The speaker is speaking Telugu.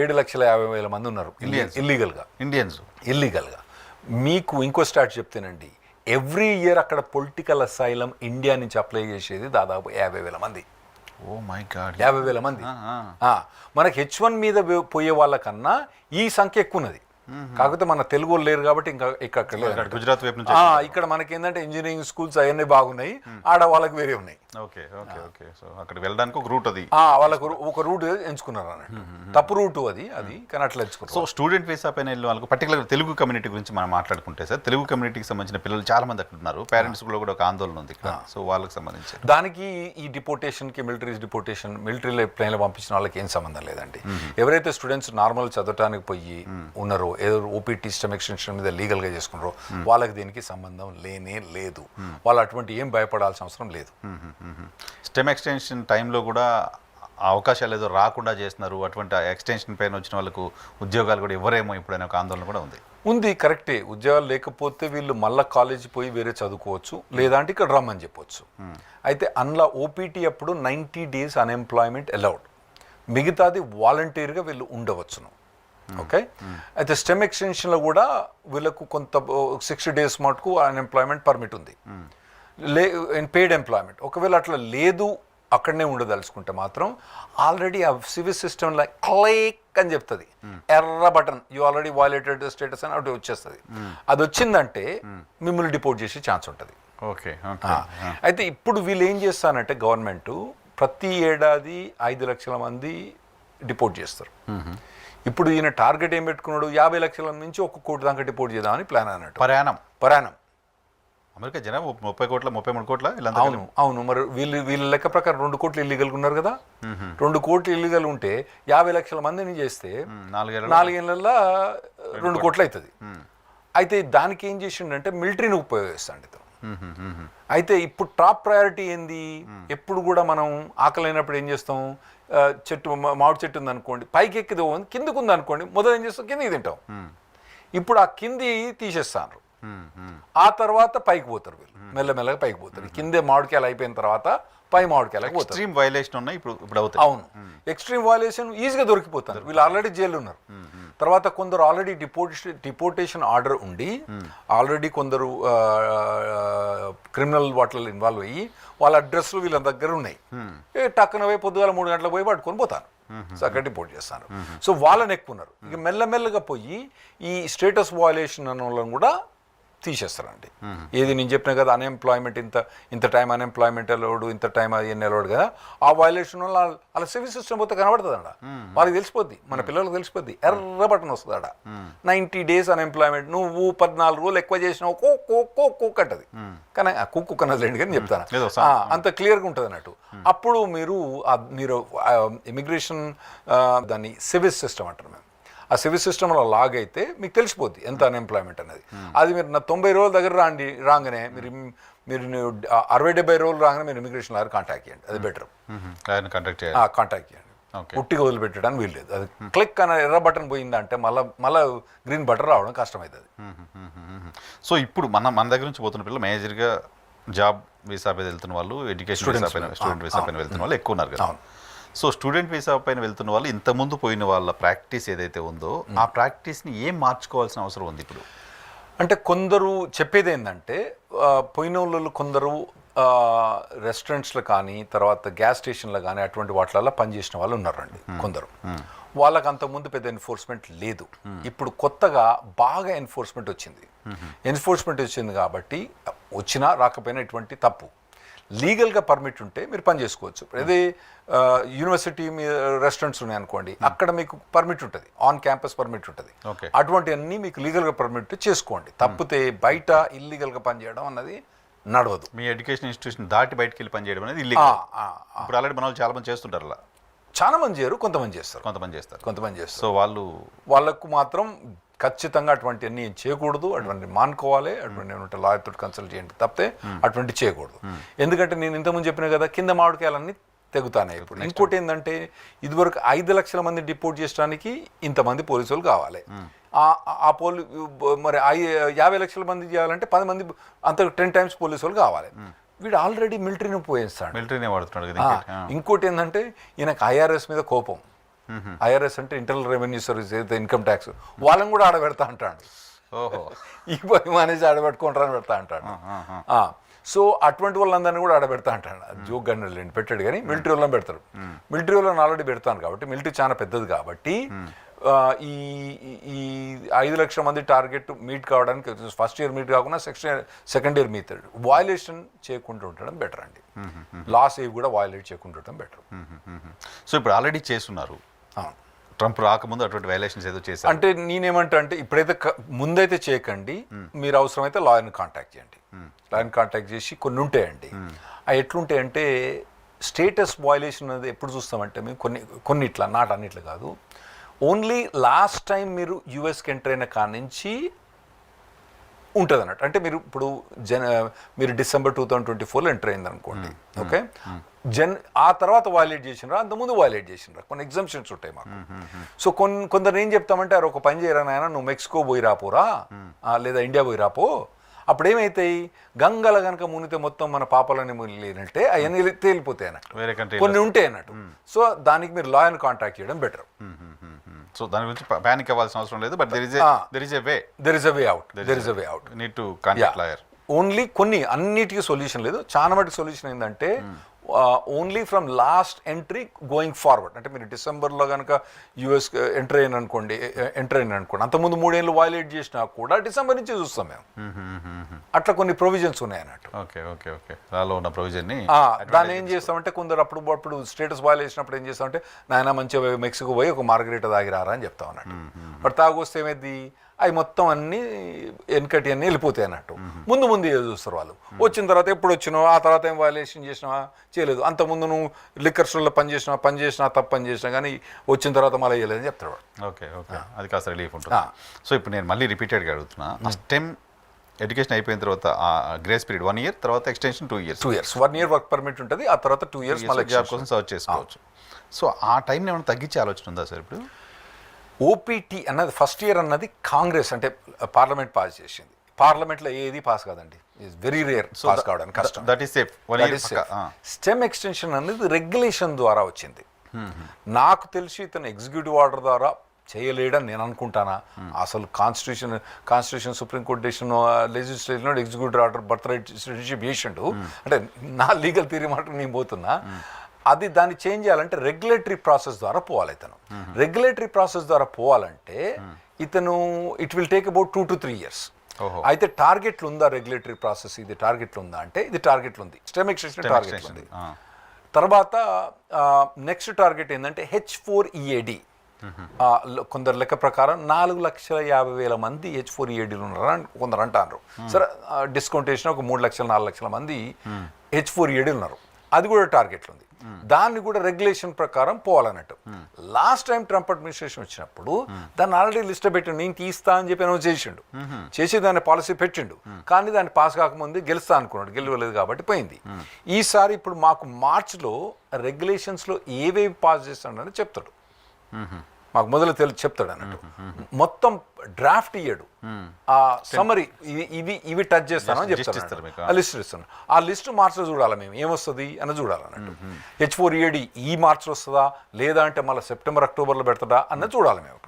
ఏడు లక్షల యాభై వేల మంది ఉన్నారు. ఇల్లీగల్గా ఇండియన్స్ ఇల్లీగల్గా మీకు ఇంకో స్టార్ట్ చెప్తేనండి ఎవ్రీ ఇయర్ అక్కడ పొలిటికల్ అసైలం ఇండియా నుంచి అప్లై చేసేది దాదాపు యాభై వేల మంది. Oh my God. యాభై వేల మంది. మనకి హెచ్ వన్ మీద పోయే వాళ్ళకన్నా ఈ సంఖ్య ఎక్కువ ఉన్నది కాకపోతే మన తెలుగు వాళ్ళు లేరు కాబట్టి ఇంకా ఇక్కడ. గుజరాత్ వైపు నుంచి ఇక్కడ మనకి ఏంటంటే ఇంజనీరింగ్ స్కూల్స్ అవన్నీ బాగున్నాయి. ఆడ వాళ్ళకి వేరే ఉన్నాయి. Okay okay okay. సో అక్కడ వెళ్ళడానికి ఒక రూట్ అది. వాళ్ళకు ఒక రూట్ ఎంచుకున్నారు అన్నట్టు. తప్పు రూట్ అది అది కానీ అట్లా ఎంచుకున్నారు. సో స్టూడెంట్ వీసా పైన వెళ్ళిన వాళ్ళకు పర్టికులర్ తెలుగు కమ్యూనిటీ గురించి మనం మాట్లాడుకుంటే సార్ తెలుగు కమ్యూనిటీకి సంబంధించిన పిల్లలు చాలా మంది అక్కడ ఉన్నారు. పేరెంట్స్ కూడా కూడా ఒక ఆందోళన ఉంది ఇక్కడ. సో వాళ్ళకి సంబంధించి. దానికి ఈ డిపోటేషన్కి మిలిటరీ డిపోటేషన్ మిలిటరీలో ప్లేన్లో పంపించిన వాళ్ళకి ఏం సంబంధం లేదండి. ఎవరైతే స్టూడెంట్స్ నార్మల్ చదవటానికి పోయి ఉన్నారో ఏదో ఓపీటీ సిస్టమ్ ఎక్స్టెన్షన్ మీద లీగల్గా చేసుకున్నారో వాళ్ళకి దీనికి సంబంధం లేనే లేదు. వాళ్ళు అటువంటి ఏం భయపడాల్సిన అవసరం లేదు. స్టెమ్ ఎక్స్టెన్షన్ టైంలో కూడా అవకాశాలు ఏదో రాకుండా చేస్తున్నారు. అటువంటి ఎక్స్టెన్షన్ పైన వచ్చిన వాళ్ళకు ఉద్యోగాలు కూడా ఇవ్వరేమో ఇప్పుడు అనే ఒక ఆందోళన కూడా ఉంది. ఉంది కరెక్టే ఉద్యోగాలు లేకపోతే వీళ్ళు మళ్ళా కాలేజీ పోయి వేరే చదువుకోవచ్చు లేదంటే ఇక్కడ రమ్మని చెప్పొచ్చు. అయితే అందులో ఓపీటీ అప్పుడు నైంటీ డేస్ అన్ఎంప్లాయ్మెంట్ అలౌడ్ మిగతాది వాలంటీర్గా వీళ్ళు ఉండవచ్చును. ఓకే అయితే స్టెమ్ ఎక్స్టెన్షన్లో కూడా వీళ్ళకు కొంత సిక్స్టీ డేస్ మటుకు అన్ఎంప్లాయ్మెంట్ పర్మిట్ ఉంది. లే పెయిడ్ ఎంప్లాయ్మెంట్ ఒకవేళ అట్లా లేదు అక్కడనే ఉండదలుచుకుంటే మాత్రం ఆల్రెడీ ఆ సివిల్ సిస్టంలో క్లిక్ అని చెప్తుంది. ఎర్ర button you already violated status అని ఒకటి వచ్చేస్తుంది. అది వచ్చిందంటే మిమ్మల్ని డిపోర్ట్ చేసే ఛాన్స్ ఉంటుంది. ఓకే ఓకే అయితే ఇప్పుడు వీళ్ళు ఏం చేస్తానంటే గవర్నమెంట్ ప్రతి ఏడాది ఐదు లక్షల మంది డిపోర్ట్ చేస్తారు. ఇప్పుడు ఈయన టార్గెట్ ఏం పెట్టుకున్నాడు? యాభై లక్షల నుంచి ఒక కోటి దాకా డిపోర్ట్ చేద్దామని ప్లాన్ అన్నట్టు. ప్రయాణం. ప్రయాణం. అమెరికా జనాభా ముప్పై కోట్ల ముప్పై మూడు కోట్ల అవును అవును. మరి వీళ్ళు వీళ్ళ లెక్క ప్రకారం రెండు కోట్లు ఇల్లీగల్ ఉన్నారు కదా? రెండు కోట్లు ఇల్లీగల్ ఉంటే యాభై లక్షల మందిని చేస్తే నాలుగేళ్ళ రెండు కోట్లు అవుతుంది. అయితే దానికి ఏం చేసిండంటే మిలిటరీని ఉపయోగిస్తాడు ఇతను. అయితే ఇప్పుడు టాప్ ప్రయారిటీ ఏంది? ఎప్పుడు కూడా మనం ఆకలైనప్పుడు ఏం చేస్తాం? చెట్టు మామిడి చెట్టు ఉంది అనుకోండి పైకి ఎక్కిది కిందకు ఉంది అనుకోండి మొదలు ఏం చేస్తాం? కిందకి తింటాం. ఇప్పుడు ఆ కింది తీసేస్తాను ఆ తర్వాత పైకి పోతారు వీళ్ళు. మెల్లమెల్లగా పైకి పోతారు. కిందే మామిడికాయలు అయిపోయిన తర్వాత పై మామిడికాయలకు పోతారు. ఎక్స్ట్రీమ్ వైలేషన్ ఉన్నాయి ఇప్పుడు ఇప్పుడు అవుతాయి. అవును. ఎక్స్ట్రీమ్ వాల్యుయేషన్ ఈజీగా దొరికిపోతారు. వీళ్ళు ఆల్రెడీ జైలు ఉన్నారు. తర్వాత కొందరు ఆల్రెడీ డిపోటేషన్ డిపోటేషన్ ఆర్డర్ ఉండి ఆల్రెడీ కొందరు క్రిమినల్ వాటిలో ఇన్వాల్వ్ అయ్యి వాళ్ళ అడ్రస్లు వీళ్ళ దగ్గర ఉన్నాయి. టక్కున పోయి పొద్దుగాల మూడు గంటలకు పోయి పట్టుకొని పోతాను సో అక్కడ డిపోర్ట్ చేస్తాను సో వాళ్ళని ఎక్కువ ఉన్నారు ఇక మెల్లమెల్లగా పోయి ఈ స్టేటస్ వాల్యుయేషన్ అన్న వాళ్ళని కూడా తీసేస్తారండి. ఏది నేను చెప్పిన కదా అన్ఎంప్లాయ్మెంట్ ఇంత ఇంత టైం అన్ఎంప్లాయ్మెంట్ అలవాడు ఇంత టైం అది ఎన్ని అలవాడు కదా. ఆ వైలేషన్ వల్ల అలా సివిల్ సిస్టమ్ పోతే కనబడుతుంది అండ వాళ్ళకి తెలిసిపోద్ది మన పిల్లలకు తెలిసిపోద్ది. ఎర్ర బటన్ వస్తుంది ఆడ నైంటీ డేస్ అన్ఎంప్లాయ్మెంట్ నువ్వు పద్నాలుగు రోజులు ఎక్కువ చేసినావు కో కో కో కుక్ అంటది కానీ ఆ కుక్కు కన్నదిలేండి కానీ చెప్తాను. అంత క్లియర్గా ఉంటుంది అన్నట్టు. అప్పుడు మీరు మీరు ఇమిగ్రేషన్ దాన్ని సివిల్ సిస్టమ్ అంటారు మేము. ఆ సివిల్ సిస్టంలో లాగ్ అయితే మీకు తెలిసిపోద్ది ఎంత అన్ఎంప్లాయ్మెంట్ అనేది. అది మీరు నా తొంభై రోజుల దగ్గర రాండి రాగానే మీరు మీరు అరవై డెబ్బై రోజులు రాగానే మీరు ఇమిగ్రేషన్ లాగా కాంటాక్ట్ చేయండి. అది బెటర్ కాంటాక్ట్ చేయాలి. కాంటాక్ట్ చేయండి. ఉట్టిగా వదిలిపెట్టడానికి వీల్లేదు. అది క్లిక్ అనే ఎర్ర బటన్ పోయిందంటే మళ్ళీ మళ్ళీ గ్రీన్ బటన్ రావడం కష్టమవుతుంది సో ఇప్పుడు మన మన దగ్గర నుంచి పోతున్న పిల్లలు మేజర్గా జాబ్ వీసా పైన వెళ్తున్న వాళ్ళు ఎడ్యుకేషన్ వీసా పైన స్టూడెంట్ వీసా పైన వెళ్తున్న వాళ్ళు ఎక్కువ ఉన్నారు కదా. సో స్టూడెంట్ వీసా పైన వెళ్తున్న వాళ్ళు ఇంతకుముందు పోయిన వాళ్ళ ప్రాక్టీస్ ఏదైతే ఉందో ఆ ప్రాక్టీస్ని ఏం మార్చుకోవాల్సిన అవసరం ఉంది ఇప్పుడు? అంటే కొందరు చెప్పేది ఏంటంటే పోయిన వాళ్ళు కొందరు రెస్టారెంట్స్లో కానీ తర్వాత గ్యాస్ స్టేషన్లో కానీ అటువంటి వాటిలలో పనిచేసిన వాళ్ళు ఉన్నారండి కొందరు. వాళ్ళకి అంతకుముందు పెద్ద ఎన్ఫోర్స్మెంట్ లేదు. ఇప్పుడు కొత్తగా బాగా ఎన్ఫోర్స్మెంట్ వచ్చింది. ఎన్ఫోర్స్మెంట్ వచ్చింది కాబట్టి వచ్చినా రాకపోయినా ఎటువంటి తప్పు. లీగల్గా పర్మిట్ ఉంటే మీరు పని చేసుకోవచ్చు. అదే ఆ, యూనివర్సిటీ మీ రెస్టారెంట్స్ ఉన్నాయి అనుకోండి అక్కడ మీకు పర్మిట్ ఉంటుంది. ఆన్ క్యాంపస్ పర్మిట్ ఉంటుంది. ఓకే. అటువంటివన్నీ మీకు లీగల్గా పర్మిట్ చేసుకోండి. తప్పితే బయట ఇల్లీగల్గా పనిచేయడం అన్నది నడవదు. మీ ఎడ్యుకేషన్ ఇన్స్టిట్యూషన్ దాటి బయటకు వెళ్ళి పనిచేయడం అనేది ఇల్లీగల్. ఇప్పుడు ఆల్రెడీ మన చాలా మంది చేస్తుంటారు అలా. చాలా మంది చేయరు కొంతమంది చేస్తారు. కొంతమంది చేస్తారు. కొంతమంది చేస్తారు. సో వాళ్ళు వాళ్ళకు మాత్రం ఖచ్చితంగా అటువంటివన్నీ చేయకూడదు. అటువంటి మానుకోవాలి. అటువంటి ఏమంటే లాయర్ తోటి కన్సల్ట్ చేయండి తప్పితే అటువంటి చేయకూడదు. ఎందుకంటే నేను ఇంతకుముందు చెప్పిన కదా కింద మామిడికాయలన్నీ తెగుతాయి ఇప్పుడు. ఇంకోటి ఏంటంటే ఇదివరకు ఐదు లక్షల మంది డిపోర్ట్ చేయడానికి ఇంతమంది పోలీసులు కావాలి. ఆ- ఆ పోలీ మరి యాభై లక్షల మంది చేయాలంటే పది మంది అంత టెన్ టైమ్స్ పోలీసులు కావాలి. వీడు ఆల్రెడీ మిలిటరీని పోయేస్తాడు మిలిటరీనే వాడుతున్నాడు. ఇంకోటి ఏంటంటే ఈయనకు ఐఆర్ఎస్ మీద కోపం. ఐఆర్ఎస్ అంటే ఇంటర్నల్ రెవెన్యూ సర్వీస్ ఏదైతే ఇన్కమ్ ట్యాక్స్ వాళ్ళని కూడా ఆడబెడతా అంటాడు. ఓహో. ఈ పని మానేసి ఆడబెట్టుకుంటారని పెడతా అంటాడు. సో అటువంటి వాళ్ళందరినీ కూడా ఆడబెడతా అంటాడు. జోక్ గన్ లేండి పెట్టాడు కానీ మిలిటరీ వాళ్ళని పెడతారు మిలిటరీ వాళ్ళని ఆల్రెడీ పెడతాను కాబట్టి మిలిటరీ చాలా పెద్దది కాబట్టి ఈ ఈ- ఐదు లక్షల మంది టార్గెట్ మీట్ కావడానికి ఫస్ట్ ఇయర్ మీట్ కాకుండా second second year meet violation చేయకుండా ఉండడం బెటర్ అండి. లాస్ ఏవి కూడా వాయులేట్ చేయకుండా ఉండడం బెటర్. సో ఇప్పుడు ఆల్రెడీ చేస్తున్నారు. ట్రంప్ రాకముందు అటువంటి వైలేషన్స్ ఏదో చేశారు. అంటే నేనేమంటా అంటే ఇప్పుడైతే ముందైతే చేయకండి మీరు అవసరమైతే లాయర్ని కాంటాక్ట్ చేయండి. లాయర్ని కాంటాక్ట్ చేసి కొన్ని ఉంటాయండి. అవి ఎట్లుంటాయంటే స్టేటస్ వాయిలేషన్ అనేది ఎప్పుడు చూస్తామంటే మేము కొన్ని కొన్ని ఇట్లా నాట్ అన్నిట్లు కాదు. ఓన్లీ లాస్ట్ టైం మీరు యూఎస్కి ఎంటర్ అయిన కాడ నుంచి ఉంటుంది అన్నట్టు అంటే మీరు ఇప్పుడు జన మీరు డిసెంబర్ టూ థౌసండ్ ట్వంటీ ఫోర్లో ఎంటర్ అయింది అనుకోండి ఓకే? జన్ ఆ తర్వాత వాయిలేట్ చేసినరా? అంతకుముందు వాయిలేట్ చేసినరా? కొన్ని ఎగ్జామ్షన్స్ ఉంటాయి మాకు. సో కొన్ని కొందరు ఏం చెప్తామంటే అరే ఒక పని చేయరా నాయన? నువ్వు మెక్సికో పోయి రాపోరా? లేదా ఇండియా పోయి రాపో? అప్పుడు ఏమవుతాయి గంగల కనుక మునితే మొత్తం మన పాపాలని మునిలేనంటే అవన్నీ తేలిపోతాయి అన్నట్టు. కొన్ని ఉంటాయి అన్నట్టు. సో దానికి మీరు లాయర్ని కాంటాక్ట్ చేయడం బెటర్ సో దాని గురించి ప్యానిక్ అవ్వాల్సిన అవసరం లేదు but there is. There is way there is way out there is way out need to contact lawyer only కొన్ని అన్నిటికీ సొల్యూషన్ లేదు. చాలా మటుకు సొల్యూషన్ ఏంటంటే only from last entry going forward అంటే మీరు డిసెంబర్లో కనుక యూఎస్ ఎంటర్ అయిన అనుకోండి ఎంటర్ అయిన అనుకోండి అంతకుముందు మూడేళ్ళు వైలేట్ చేసినా కూడా డిసెంబర్ నుంచి చూస్తాం మేము. అట్లా కొన్ని ప్రొవిజన్స్ ఉన్నాయి అన్నట్టు ఓకే ఓకే ఓకే. లాలో ఉన్న ప్రొవిజన్ దాన్ని ఏం చేస్తామంటే కొందరు అప్పుడు అప్పుడు స్టేటస్ బాయ్ వేసినప్పుడు ఏం చేస్తామంటే నాయన మంచిగా మెక్సికో పోయి ఒక మార్గరేట తాగిరారా అని చెప్తాం అన్నట్టు. బట్ తాగొస్తే ఏమైంది అవి మొత్తం అన్ని వెనకటి అన్నీ వెళ్ళిపోతాయి అన్నట్టు. ముందు ముందు ఏదో చూస్తారు వాళ్ళు. వచ్చిన తర్వాత ఎప్పుడు వచ్చినావు ఆ తర్వాత ఏం వైలేషన్ చేసినావా చేయలేదు. అంత ముందు నువ్వు లిక్కర్ స్టోర్లో పని చేసినా పని చేసినా తప్పు పని చేసినా కానీ వచ్చిన తర్వాత మళ్ళీ చేయలేదని చెప్తాడు. Okay okay. అది కాస్త రిలీఫ్ ఉంటుంది. సో ఇప్పుడు నేను మళ్ళీ రిపీటెడ్గా అడుగుతున్నా. స్టెమ్ ఎడ్యుకేషన్ అయిపోయిన తర్వాత గ్రేస్ పీరియడ్ వన్ ఇయర్ తర్వాత extension two years two years one year work permit ఉంటుంది ఆ తర్వాత టూ ఇయర్స్ మళ్ళీ జాబ్ కోసం సర్చ్ చేసుకోవచ్చు. సో ఆ టైంని ఏమైనా తగ్గించే ఆలోచన ఉందా సార్ ఇప్పుడు? ఓపీటీ అన్నది ఫస్ట్ ఇయర్ అన్నది కాంగ్రెస్ అంటే పార్లమెంట్ పాస్ చేసింది. పార్లమెంట్లో ఏది పాస్ కాదండి. ఇట్స్ వెరీ రేర్ పాస్ కావడానికి కష్టం. That is safe STEM extension అనేది రెగ్యులేషన్ ద్వారా వచ్చింది. నాకు తెలిసి ఇతను ఎగ్జిక్యూటివ్ ఆర్డర్ ద్వారా చేయలేడని నేను అనుకుంటానా? అసలు constitution constitution supreme court decision legislation executive order birth right citizenship చేసిండు. అంటే నా లీగల్ థియరీ మాట నేను పోతున్నా. అది దాన్ని చేంజ్ చేయాలంటే రెగ్యులేటరీ ప్రాసెస్ ద్వారా పోవాలి ఇతను. రెగ్యులేటరీ ప్రాసెస్ ద్వారా పోవాలంటే ఇతను it will take about two to three years అయితే టార్గెట్లు ఉందా రెగ్యులేటరీ ప్రాసెస్? ఇది టార్గెట్లు ఉందా అంటే ఇది టార్గెట్లు ఉంది. స్టెమ్ ఎక్స్టెన్షన్ టార్గెట్ ఉంది. తర్వాత నెక్స్ట్ టార్గెట్ ఏంటంటే హెచ్ ఫోర్ ఈఏడి కొందరు లెక్క ప్రకారం నాలుగు లక్షల యాభై వేల మంది హెచ్ ఫోర్ ఈఏడీలు ఉన్నారు అని కొందరు అంటారు సరే డిస్కౌంట్ వేసిన ఒక మూడు లక్షల నాలుగు లక్షల మంది హెచ్ ఫోర్ ఈఏడీలు ఉన్నారు. అది కూడా టార్గెట్లు ఉంది దాన్ని కూడా రెగ్యులేషన్ ప్రకారం పోవాలన్నట్టు. లాస్ట్ టైం ట్రంప్ అడ్మినిస్ట్రేషన్ వచ్చినప్పుడు దాన్ని ఆల్రెడీ లిస్ట్ పెట్టిండు నేను తీస్తా అని చెప్పి అనౌన్స్ చేసిండు. చేసి దాన్ని పాలసీ పెట్టిండు. కానీ దాన్ని పాస్ కాకముందు గెలుస్తా అనుకున్నాడు గెలవలేదు కాబట్టి పోయింది. ఈసారి ఇప్పుడు మాకు మార్చ్లో రెగ్యులేషన్స్లో ఏవేవి పాస్ చేస్తాడని చెప్తాడు. మాకు మొదలు తెలి చెప్తాడు అన్నట్టు. మొత్తం డ్రాఫ్ట్ ఇయ్యడు. ఆ సమరీ ఇవి ఇవి ఇవి టచ్ చేస్తానని చెప్తాను. ఆ లిస్ట్ ఇస్తాను ఆ లిస్ట్ మార్చిలో చూడాలి మేము? ఏమొస్తుంది అని చూడాలన్నట్టు హెచ్ ఫోర్ ఈఏడి ఈ మార్చిలో వస్తుందా? లేదా అంటే మళ్ళీ సెప్టెంబర్ అక్టోబర్లో పెడతాడా అన్నది చూడాలి మేము.